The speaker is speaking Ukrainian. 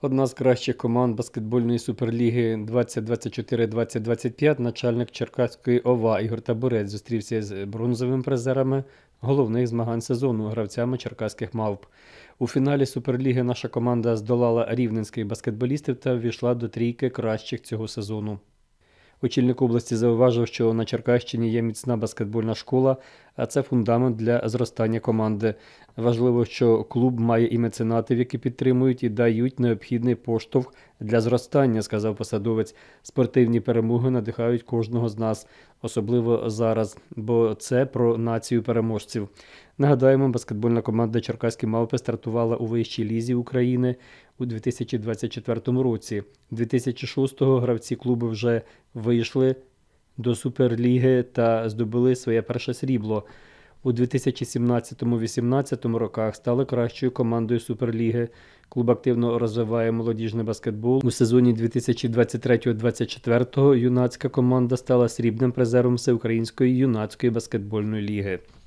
Одна з кращих команд баскетбольної суперліги 2024-2025 начальник Черкаської ОВА Ігор Табурець зустрівся з бронзовими призерами головних змагань сезону гравцями черкаських мавп. У фіналі Суперліги наша команда здолала рівненських баскетболістів та ввійшла до трійки кращих цього сезону. Очільник області зауважив, що на Черкащині є міцна баскетбольна школа, а це фундамент для зростання команди. Важливо, що клуб має і меценатів, які підтримують і дають необхідний поштовх для зростання, сказав посадовець. Спортивні перемоги надихають кожного з нас, особливо зараз, бо це про націю переможців. Нагадаємо, баскетбольна команда Черкаські Мавпи стартувала у вищій лізі України у 2024 році. 2006-го гравці клубу вже вийшли до Суперліги та здобули своє перше срібло. У 2017-18 роках стали кращою командою Суперліги. Клуб активно розвиває молодіжний баскетбол. У сезоні 2023-2024 юнацька команда стала срібним призером Всеукраїнської юнацької баскетбольної ліги.